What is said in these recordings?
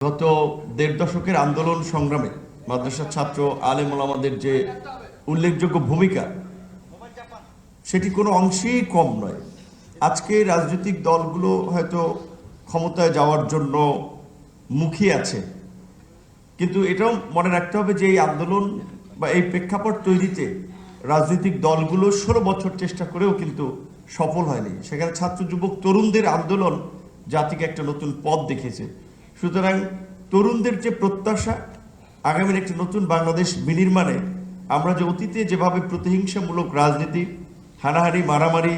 গত দেড় দশকের আন্দোলন সংগ্রামে মাদ্রাসার ছাত্র আলেম ওলামাদের যে উল্লেখযোগ্য ভূমিকা, সেটি কোনো অংশেই কম নয়। আজকে রাজনৈতিক দলগুলো হয়তো ক্ষমতায় যাওয়ার জন্য মুখিয়ে আছে। কিন্তু এটাও মনে রাখতে হবে যে এই আন্দোলন বা এই প্রেক্ষাপট তৈরিতে রাজনৈতিক দলগুলো ষোলো বছর চেষ্টা করেও কিন্তু সফল হয়নি। সেখানে ছাত্র, যুবক, তরুণদের আন্দোলন জাতিকে একটা নতুন পথ দেখিয়েছে। সুতরাং তরুণদের যে প্রত্যাশা, আগামীর একটি নতুন বাংলাদেশ বিনির্মাণে আমরা যে অতীতে যেভাবে প্রতিহিংসামূলক রাজনীতি, হানাহানি, মারামারি,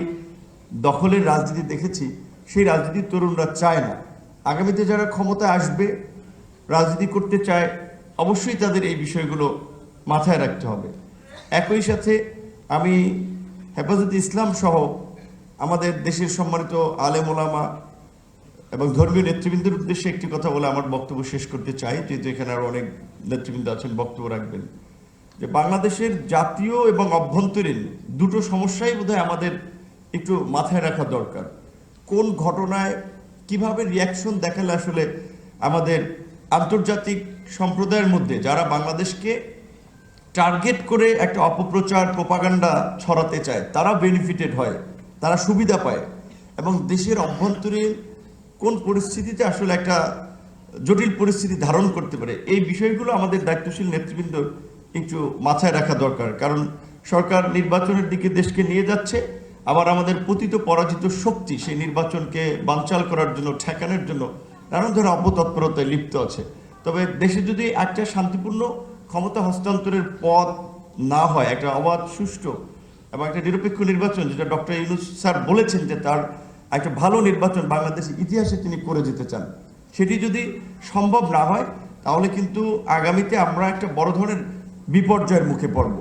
দখলের রাজনীতি দেখেছি, সেই রাজনীতি তরুণরা চায় না। আগামীতে যারা ক্ষমতায় আসবে, রাজনীতি করতে চায়, অবশ্যই তাদের এই বিষয়গুলো মাথায় রাখতে হবে। একই সাথে আমি হেফাজত ইসলাম সহ আমাদের দেশের সম্মানিত আলেম ওলামা এবং ধর্মীয় নেতৃবৃন্দের উদ্দেশ্যে একটি কথা বলে আমার বক্তব্য শেষ করতে চাই, যেহেতু এখানে আরও অনেক নেতৃবৃন্দ আছেন, বক্তব্য রাখবেন। যে বাংলাদেশের জাতীয় এবং অভ্যন্তরীণ দুটো সমস্যাই বোধহয় আমাদের একটু মাথায় রাখা দরকার। কোন ঘটনায় কীভাবে রিয়াকশন দেখালে আসলে আমাদের আন্তর্জাতিক সম্প্রদায়ের মধ্যে যারা বাংলাদেশকে টার্গেট করে একটা অপপ্রচার প্রপাগান্ডা ছড়াতে চায়, তারা বেনিফিটেড হয়, তারা সুবিধা পায়। এবং দেশের অভ্যন্তরীণ কোন পরিস্থিতিতে আসলে একটা জটিল পরিস্থিতি ধারণ করতে পারে, এই বিষয়গুলো আমাদের দায়িত্বশীল নেতৃবৃন্দ একটু মাথায় রাখা দরকার। কারণ সরকার নির্বাচনের দিকে দেশকে নিয়ে যাচ্ছে, আবার আমাদের পতিত পরাজিত শক্তি সেই নির্বাচনকে বানচাল করার জন্য, ঠেকানোর জন্য নানান ধরনের অপতৎপরতায় লিপ্ত আছে। তবে দেশে যদি একটা শান্তিপূর্ণ ক্ষমতা হস্তান্তরের পথ না হয়, একটা অবাধ, সুষ্ঠু এবং একটা নিরপেক্ষ নির্বাচন, যেটা ডক্টর ইউনুস স্যার বলেছেন যে তার একটা ভালো নির্বাচন বাংলাদেশের ইতিহাসে তিনি করে যেতে চান। সেটি যদি সম্ভব না হয়, তাহলে কিন্তু আগামীতে আমরা একটা বড় ধরনের বিপর্যয়ের মুখে পড়ব।